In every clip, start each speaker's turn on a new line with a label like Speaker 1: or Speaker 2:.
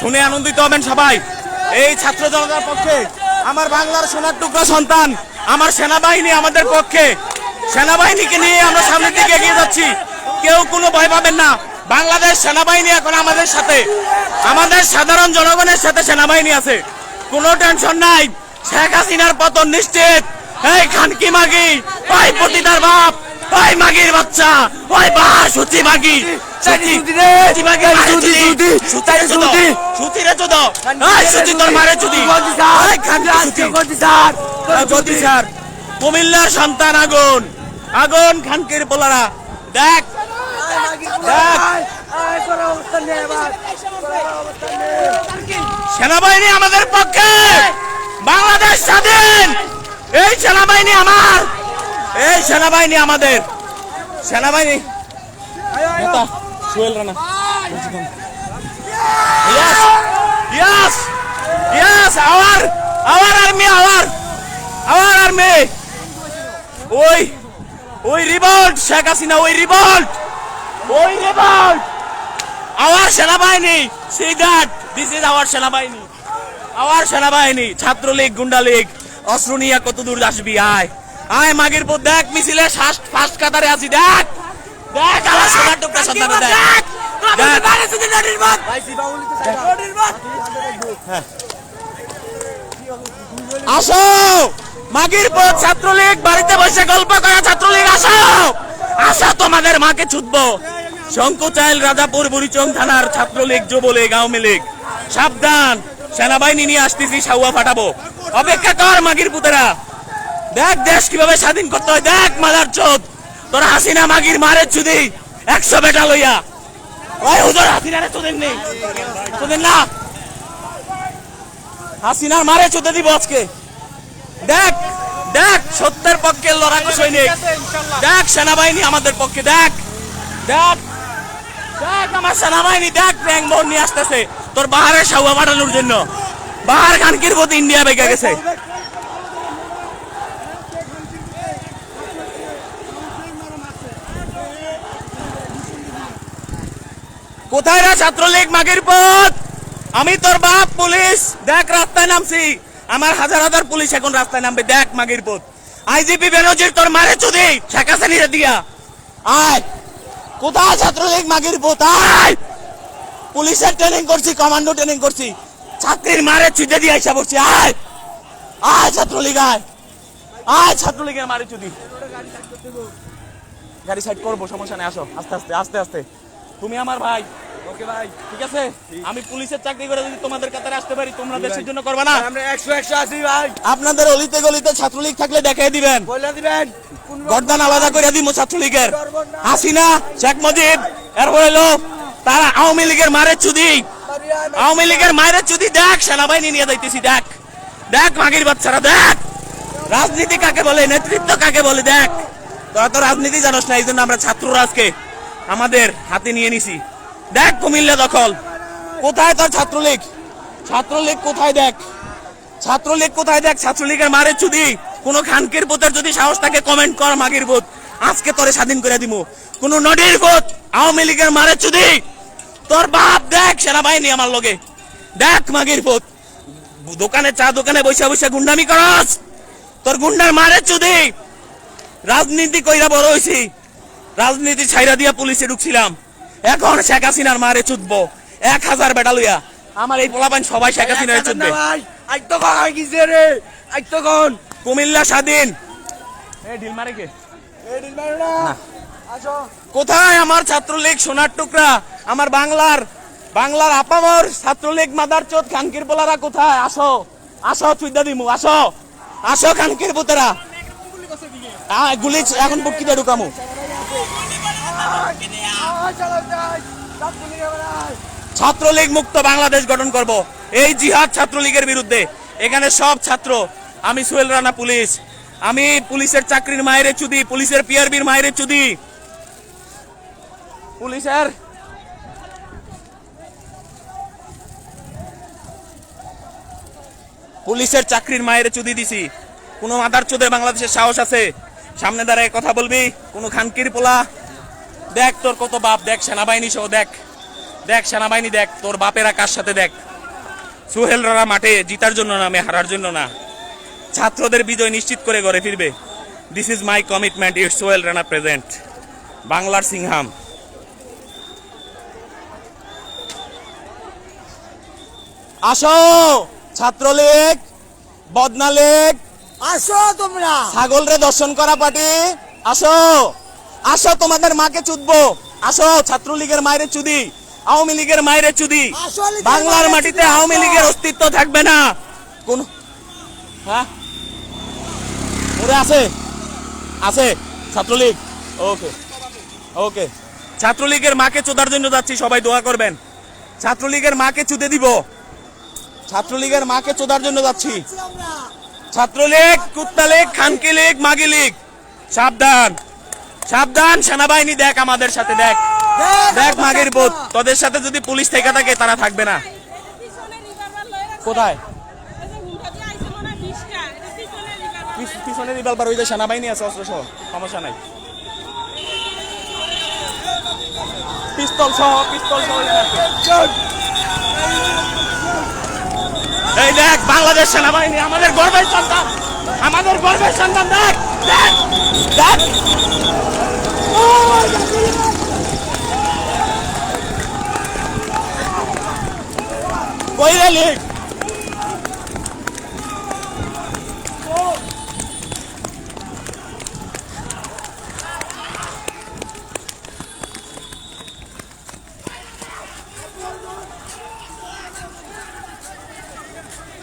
Speaker 1: শুনে আনন্দিত হবেন সবাই। এই ছাত্র জনতার পক্ষে আমার বাংলার সোনার টুকরা সন্তান, আমার সেনাবাহিনী আমাদের পক্ষে। সেনাবাহিনীকে নিয়ে আমরা সামনের দিকে এগিয়ে যাচ্ছি। কেউ কোনো ভয় পাবেন না। বাংলাদেশ সেনাবাহিনী এখন আমাদের সাথে। আমাদের সাধারণ জনগণের সাথে সেনাবাহিনী আছে। কোনো টেনশন নাই। শেখ হাসিনার পতন নিশ্চিত। এই খানকি মাগি ওই পতিতার বাপ। ওই মাগির বাচ্চা ওই বা সুচি মাগি। সুচি সুচি মাগি আরে
Speaker 2: সুচি,
Speaker 1: সুচি
Speaker 2: সুচি,
Speaker 1: সুচি রে চোদ ওই সুচি তোর মারে চুদি। ওই খানকি সুচি ওই গতি স্যার। কুমিল্লার সন্তান আগুন। আগুন খানকির পোলারা। দেখ। সেনাবাহিনী আমাদের পক্ষে। বাংলাদেশ স্বাধীন। এই সেনাবাহিনী আমার। এই সেনাবাহিনী আমাদের। সেনাবাহিনী। নেতা Sohel Rana. Yes, yes, yes, our, our army, our, our army. ওই ওই রিভল্ট শেখ হাসিনা ওই রিভল্ট ওই রিভল্ট। আওয়ার সেনাবাহিনী see that this is our সেনাবাহিনী। আওয়ার সেনাবাহিনী ছাত্রলীগ গুন্ডা লীগ অস্ত্র নিয়ে কত দূর আসবি আয় আয় মাগের পর দেখ মিছিলে ফার্স্ট ফার্স্ট কাতারে আছি দেখ। দেখ আমার সোনার টুকরা সন্তান দেখ। দেখ আসো। মাগির পর ছাত্রলীগ বাড়িতে বসে গল্প করা ছাত্রলীগ আসো। আসো তোমাদের মাকে ছুটবো। শঙ্কুচাইল রাজাপুর বুড়িচং থানার ছাত্রলীগ যুবলীগ আওয়ামী লীগ। সাবধান সেনাবাহিনী নিয়ে আসতেছি সাউয়া ফাটাবো। অপেক্ষা কর মাগির পুতেরা। দেখ দেশ কীভাবে স্বাধীন করতে হয়, দেখ মাদার চোদ। তোর হাসিনা মাগির মারে চুদি, একশো বেটা লইয়া। ওই হুজুর, হাসিনারে চোদেন নেই। না। হাসিনার মারে দিব আজকে। দেখ দেখ, সত্যের পক্ষে লড়াকু সৈনিক। দেখ, সেনাবাহিনী আমাদের পক্ষে, দেখ। দেখ দেখ, আমার সেনাবাহিনী, দেখ মোড় নিয়ে আসতেছে। তোর বাহারে সাউয়া পাঠানোর জন্য। বাহার খানকির প্রতি ইন্ডিয়া বেগে গেছে। কোথায় রে ছাত্রলীগ মাগের পথ? আমি তোর বাপ পুলিশ। দেখ, রাস্তায় নামছি। আমার হাজার হাজার পুলিশ এখন রাস্তায় নামবে। দেখ, মাগির পথ। আইজিপি বেনজির তোর মারে চুদি। শেখ হাসিনা দিয়া। আয়। কোথায় ছাত্রলীগ মাগির পথ? আয়। পুলিশের ট্রেনিং করছি কমান্ডো ট্রেনিং করছি। ছাত্রীর মারে চুদে দিয়ে আইসা পড়ছি। আয়। আয় ছাত্রলীগ, আয়। আয় ছাত্রলীগের মারে চুদি। গাড়ি সাইড করব, সমস্যা নেই, আসো। আস্তে আস্তে আস্তে আস্তে। তুমি আমার ভাই।
Speaker 2: ওকে ভাই
Speaker 1: ঠিক আছে? আমি পুলিশের চাকরি করে যদি তোমাদের কাতারে আসতে পারি তোমরা দেশের জন্য করবে না?
Speaker 2: আমরা একশো একশো আছি ভাই।
Speaker 1: আপনাদের অলিতে গলিতে ছাত্রলীগ থাকলে দেখাই দিবেন।
Speaker 2: বলে দিবেন।
Speaker 1: গর্দান আলাদা করে দিব ছাত্রলীগের। হাসিনা শেখ মুজিব এরপর হলো তারা আওয়ামী লীগের মারে চুদি। আওয়ামী লীগের মায়ের চুদি দেখ সেনাবাহিনী নিয়ে যাইতেছি দেখ। দেখ মাগির বাচ্চারা দেখ। রাজনীতি কাকে বলে নেতৃত্ব কাকে বলে দেখ। তোরা তো রাজনীতি জানোস না এই জন্য আমরা ছাত্ররা আজকে আমাদের হাতে নিয়ে নিছি। দেখ কুমিল্লা দখল। কোথায় তোর ছাত্রলীগ? ছাত্রলীগ কোথায় দেখ? ছাত্রলীগ কোথায় দেখ? ছাত্রলীগের মারে চুদি। কোন খানকির বোধের যদি সাহস থাকে কমেন্ট কর মাগির বোধ আজকে তোরে স্বাধীন করে দিব কোন নদীর বোধ আওয়ামী লীগের মারে চুদি। তোর বাপ দেখ সেনাবাহিনী আমার লগে। দেখ মাগির বোধ দোকানে চা দোকানে বৈশা বৈশা গুন্ডামি করস। তোর গুন্ডার মারে চুদি। রাজনীতি কইরা বড় হইছি। রাজনীতি ছাইরা দিয়া পুলিশে ঢুকছিলাম। এখন শেখ হাসিনার মারে চুদবো এক হাজার বেটা লইয়া। আমার এই পোলাপান সবাই শেখ হাসিনার চুদবে
Speaker 2: ভাই আজ তো কখন গিয়েছে রে আজ তো কখন
Speaker 1: কুমিল্লা স্বাধীন। এই ঢিল মারে কে?
Speaker 2: এই দিন মারো না। আসো।
Speaker 1: কোথায় আমার ছাত্রলীগ সোনার টুকরা? আমার বাংলার বাংলার আপামর ছাত্রলীগ মাদার চোদ খানকির পোলারা কোথায়? আসো। আসো চুইদা দিমু আসো। আসো খানকির পুতেরা। গুলি এখন বুকিতে ঢুকামু।
Speaker 2: ছাত্রলীগ
Speaker 1: মুক্ত বাংলাদেশ গঠন করব। এই জিহাদ ছাত্রলীগের বিরুদ্ধে। এখানে সব ছাত্র, আমি সোহেল রানা পুলিশ। আমি পুলিশের চাকরির মায়ের চুদি, পুলিশের পিআরবির মায়ের চুদি। পুলিশের পুলিশের চাকরির মায়ের চুদি দিছি। কোনো মাদার চোদে বাংলাদেশের সাহস আছে? সামনে দাঁড়ায় কথা বলবি? কোন খানকির পোলা? দেখ তোর কত বাপ দেখ সেনাবাহিনী সহ দেখ। দেখ সেনাবাহিনী দেখ তোর বাপেরা কার সাথে দেখ। সোহেল রানা মাঠে জিতার জন্য নামে হারার জন্য না। ছাত্রদের বিজয় নিশ্চিত করে ঘরে ফিরবে। This is my commitment it Sohel Rana present বাংলার সিংহাম। আসো ছাত্রলীগ বদনালীগ।
Speaker 2: আসো তোমরা।
Speaker 1: ছাগল রে দর্শন করা পার্টি। আসো। আসো তোমাদের মাকে চুদবো। আসো ছাত্রলীগের মায়ের চুদি আওয়ামী লীগের মায়ের চুদি। বাংলার মাটিতে আওয়ামী লীগের অস্তিত্ব থাকবে না। কোন হ্যাঁ? ওরে আছে। আছে। ছাত্রলীগ। ওকে। ওকে। ছাত্রলীগের মাকে চোদার জন্য যাচ্ছি সবাই দোয়া করবেন। ছাত্রলীগের মাকে চুদে দিব। ছাত্রলীগের মাকে চোদার জন্য যাচ্ছি। ছাত্রলীগ কুত্তা লীগ খানকি লীগ মাগি লীগ। সাবধান। সাবধান সেনাবাহিনী দেখ আমাদের সাথে দেখ। দেখ মাগের বোধ তোদের সাথে যদি পুলিশ থেকে থাকে তারা থাকবে না। কোথায়? পিছ- পিছনে রিভলভার ওই যে সেনাবাহিনী আছে অস্ত্র সহ সমস্যা নাই। পিস্তল সহ পিস্তল সহ এই দেখ বাংলাদেশ সেনাবাহিনী আমাদের গর্বের সন্তান। আমাদের গর্বের সন্তান দেখ দেখ দেখ।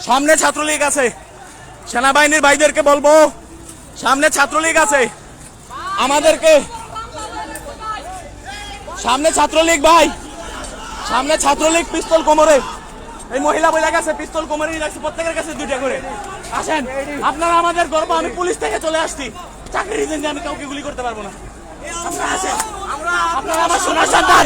Speaker 1: সামনে ছাত্রলীগ আছে। সেনাবাহিনীর ভাইদেরকে বলব, সামনে ছাত্রলীগ আছে। আমাদেরকে, সামনে ছাত্রলীগ ভাই, সামনে ছাত্রলীগ পিস্তল কোমরে। এই মহিলা বইলা গেছে, পিস্তল কোমরে রাখছে প্রত্যেকের কাছে দুইটা করে। আসেন, আপনারা আমাদের গর্ব, আমি পুলিশ থেকে চলে আসছি। চাকরি রিজেন্টে আমি কাউকে গুলি করতে পারব না। আপনারা আপনারা আমার সোনার সন্তান।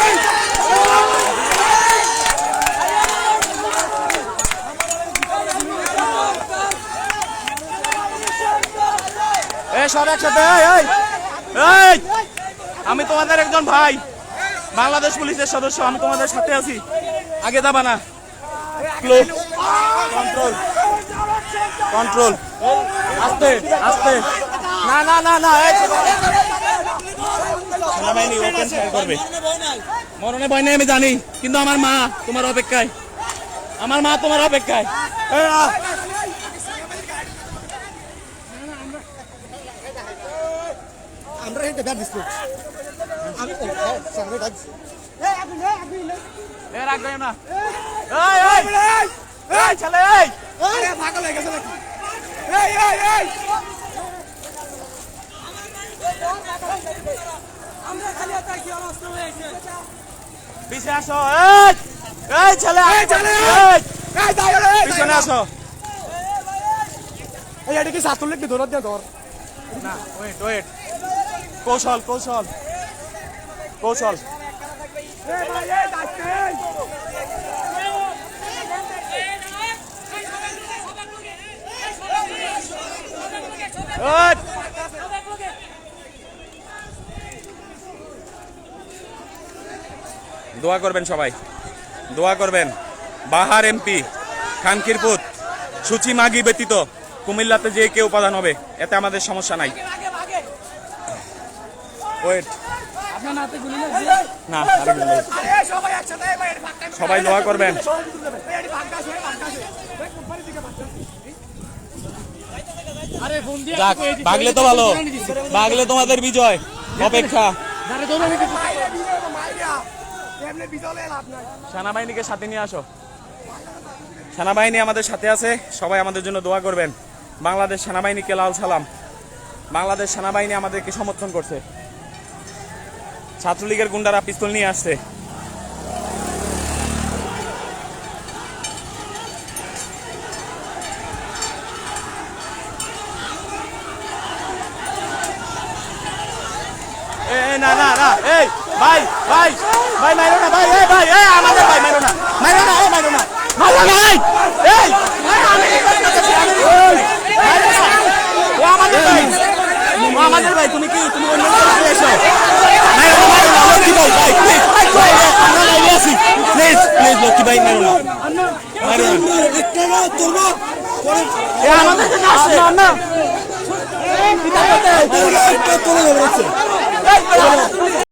Speaker 1: সব একসাথে আমি তোমাদের একজন ভাই। বাংলাদেশ পুলিশের সদস্য, আমি তোমাদের সাথে আছি। আগে যাবা না। কন্ট্রোল কন্ট্রোল আস্তে আস্তে। না না না না মরণে ভয় নেই, আমি জানি। কিন্তু আমার মা তোমার অপেক্ষায়। আমার মা তোমার অপেক্ষায় এই, আ।
Speaker 2: আমরা এটা ব্যাট দিচ্ছি আমি সামনে ডাকছি
Speaker 1: রাখবে না। এই এই এই ছেলে এই।
Speaker 2: আরে পাগল হয়ে গেছে নাকি? এই এই এই।
Speaker 1: পিছে আসো এই এই ছেলে
Speaker 2: এই ছেলে!
Speaker 1: এই।
Speaker 2: এই দাঁড়াও এই
Speaker 1: পিছনে আসো।
Speaker 2: এই এটা কি সাতুল একটু ধরত দিয়ে ধর।
Speaker 1: না ওয়েট ওয়েট কৌশল কৌশল। কৌশল। দোয়া করবেন সবাই। দোয়া করবেন। বাহার এমপি খানকিরপুত সুচি মাগি ব্যতীত কুমিল্লাতে যে কেউ উপাদান হবে, এতে আমাদের সমস্যা নাই। ওয়েট না
Speaker 2: সবাই
Speaker 1: দোয়া করবেন। যাক বাগলে তো ভালো। বাগলে তোমাদের বিজয়। অপেক্ষা। সেনাবাহিনীকে সাথে নিয়ে আসো। সেনাবাহিনী আমাদের সাথে আছে। সবাই আমাদের জন্য দোয়া করবেন। বাংলাদেশ সেনাবাহিনীকে লাল সালাম। বাংলাদেশ সেনাবাহিনী আমাদেরকে সমর্থন করছে। ছাত্রলীগের গুন্ডারা পিস্তল নিয়ে আসছে। না না না ভাই ভাই ভাই, মাইরো না, ভাই ভাই আমাদের ভাই না না, এই না না এই লক্ষ্মী ভাই মারো? না মারো না। এ আমাদের